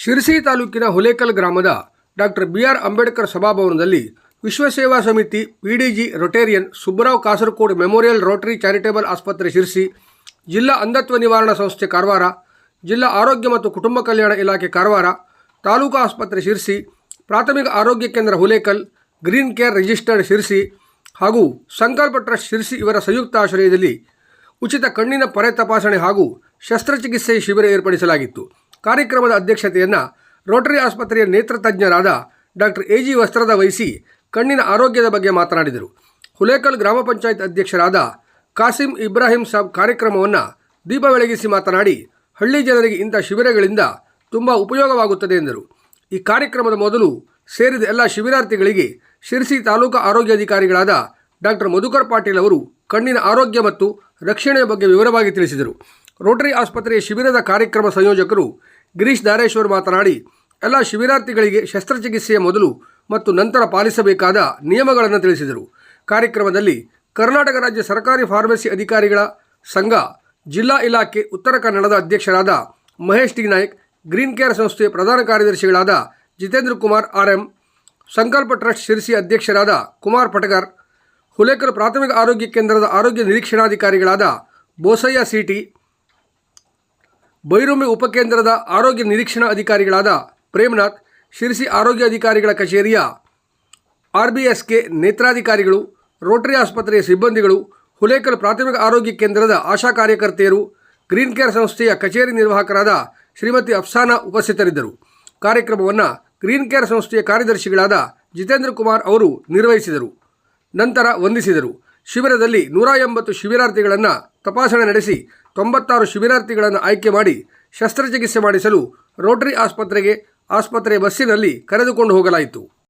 ಶಿರಸಿ ತಾಲೂಕಿನ ಹುಲೇಕಲ್ ಗ್ರಾಮದ doctor B R Ambedkar ಸಭಾಭವನದಲ್ಲಿ Vishwaseva Samiti PDG Rotarian Subbarao Kasarkod memorial Rotary charitable ಆಸ್ಪತ್ರೆ ಶಿರಸಿ, ಜಿಲ್ಲಾ ಅಂಧತ್ವ ನಿವಾರಣಾ ಸಂಸ್ಥೆ ಕಾರವಾರ, ಜಿಲ್ಲಾ ಆರೋಗ್ಯ ಮತ್ತು ಕುಟುಂಬ ಕಲ್ಯಾಣ ಇಲಾಖೆ ಕಾರವಾರ, ತಾಲೂಕು ಆಸ್ಪತ್ರೆ ಶಿರಸಿ, ಪ್ರಾಥಮಿಕ ಆರೋಗ್ಯ ಕೇಂದ್ರ Hulekal, Green Care registered Sirsi ಹಾಗೂ ಸಂಕಲ್ಪ ಟ್ರಸ್ಟ್ ಶಿರಸಿ ಇವರ ಸಂಯುಕ್ತ ಆಶ್ರಯದಲ್ಲಿ ಉಚಿತ ಕಣ್ಣಿನ ಪರೆ ತಪಾಸಣೆ ಹಾಗೂ ಶಸ್ತ್ರಚಿಕಿತ್ಸೆ ಶಿಬಿರ ಏರ್ಪಡಿಸಲಾಗಿತ್ತು. ಕಾರ್ಯಕ್ರಮದ ಅಧ್ಯಕ್ಷತೆಯನ್ನು ರೋಟರಿ ಆಸ್ಪತ್ರೆಯ ನೇತ್ರ ತಜ್ಞರಾದ ಡಾಕ್ಟರ್ ಎ ಜಿ ವಸ್ತ್ರದ ವಹಿಸಿ ಕಣ್ಣಿನ ಆರೋಗ್ಯದ ಬಗ್ಗೆ ಮಾತನಾಡಿದರು. ಹುಲೇಕಲ್ ಗ್ರಾಮ ಪಂಚಾಯತ್ ಅಧ್ಯಕ್ಷರಾದ ಕಾಸಿಂ ಇಬ್ರಾಹಿಂ ಸಾಬ್ ಕಾರ್ಯಕ್ರಮವನ್ನು ದೀಪ ಬೆಳಗಿಸಿ ಮಾತನಾಡಿ, ಹಳ್ಳಿ ಜನರಿಗೆ ಇಂಥ ಶಿಬಿರಗಳಿಂದ ತುಂಬ ಉಪಯೋಗವಾಗುತ್ತದೆ ಎಂದರು. ಈ ಕಾರ್ಯಕ್ರಮದ ಮೊದಲು ಸೇರಿದ ಎಲ್ಲ ಶಿಬಿರಾರ್ಥಿಗಳಿಗೆ ಶಿರಸಿ ತಾಲೂಕು ಆರೋಗ್ಯಾಧಿಕಾರಿಗಳಾದ ಡಾಕ್ಟರ್ ಮಧುಕರ್ ಪಾಟೀಲ್ ಅವರು ಕಣ್ಣಿನ ಆರೋಗ್ಯ ಮತ್ತು ರಕ್ಷಣೆಯ ಬಗ್ಗೆ ವಿವರವಾಗಿ ತಿಳಿಸಿದರು. ರೋಟರಿ ಆಸ್ಪತ್ರೆಯ ಶಿಬಿರದ ಕಾರ್ಯಕ್ರಮ ಸಂಯೋಜಕರು ಗಿರೀಶ್ ಧಾರೇಶ್ವರ್ ಮಾತನಾಡಿ, ಎಲ್ಲ ಶಿಬಿರಾರ್ಥಿಗಳಿಗೆ ಶಸ್ತ್ರಚಿಕಿತ್ಸೆಯ ಮೊದಲು ಮತ್ತು ನಂತರ ಪಾಲಿಸಬೇಕಾದ ನಿಯಮಗಳನ್ನು ತಿಳಿಸಿದರು. ಕಾರ್ಯಕ್ರಮದಲ್ಲಿ ಕರ್ನಾಟಕ ರಾಜ್ಯ ಸರ್ಕಾರಿ ಫಾರ್ಮಸಿ ಅಧಿಕಾರಿಗಳ ಸಂಘ, ಜಿಲ್ಲಾ ಇಲಾಖೆ ಉತ್ತರ ಕನ್ನಡದ ಅಧ್ಯಕ್ಷರಾದ Mahesh T Naik, Green Care ಸಂಸ್ಥೆಯ ಪ್ರಧಾನ ಕಾರ್ಯದರ್ಶಿಗಳಾದ Jitendra Kumar R M Sankalpa Trust Sirsi ಅಧ್ಯಕ್ಷರಾದ ಕುಮಾರ್ ಪಟಗರ್, ಹುಲೇಕಲ್ ಪ್ರಾಥಮಿಕ ಆರೋಗ್ಯ ಕೇಂದ್ರದ ಆರೋಗ್ಯ ನಿರೀಕ್ಷಣಾಧಿಕಾರಿಗಳಾದ ಬೋಸಯ್ಯ ಸಿಟಿ ಬೈರುಮೆ ಉಪಕೇಂದ್ರದ ಆರೋಗ್ಯ ನಿರೀಕ್ಷಣಾ ಅಧಿಕಾರಿಗಳಾದ ಪ್ರೇಮನಾಥ್, ಶಿರಸಿ ಆರೋಗ್ಯ ಅಧಿಕಾರಿಗಳ ಕಚೇರಿಯ ಆರ್ ಬಿ ಎಸ್ಕೆ ನೇತ್ರಾಧಿಕಾರಿಗಳು, ರೋಟರಿ ಆಸ್ಪತ್ರೆಯ ಸಿಬ್ಬಂದಿಗಳು, ಹುಲೇಕಲ್ ಪ್ರಾಥಮಿಕ ಆರೋಗ್ಯ ಕೇಂದ್ರದ ಆಶಾ ಕಾರ್ಯಕರ್ತೆಯರು, ಗ್ರೀನ್ ಕೇರ್ ಸಂಸ್ಥೆಯ ಕಚೇರಿ ನಿರ್ವಾಹಕರಾದ ಶ್ರೀಮತಿ ಅಫ್ಸಾನಾ ಉಪಸ್ಥಿತರಿದ್ದರು. ಕಾರ್ಯಕ್ರಮವನ್ನು ಗ್ರೀನ್ ಕೇರ್ ಸಂಸ್ಥೆಯ ಕಾರ್ಯದರ್ಶಿಗಳಾದ ಜಿತೇಂದ್ರ ಕುಮಾರ್ ಅವರು ನಿರ್ವಹಿಸಿದರು, ನಂತರ ವಂದಿಸಿದರು. ಶಿಬಿರದಲ್ಲಿ ನೂರ ಎಂಬತ್ತು ಶಿಬಿರಾರ್ಥಿಗಳನ್ನು ತಪಾಸಣೆ ನಡೆಸಿ ತೊಂಬತ್ತಾರು ಶಿಬಿರಾರ್ಥಿಗಳನ್ನು ಆಯ್ಕೆ ಮಾಡಿ ಶಸ್ತ್ರಚಿಕಿತ್ಸೆ ಮಾಡಿಸಲು ರೋಟರಿ ಆಸ್ಪತ್ರೆಗೆ ಆಸ್ಪತ್ರೆಯ ಬಸ್ಸಿನಲ್ಲಿ ಕರೆದುಕೊಂಡು ಹೋಗಲಾಯಿತು.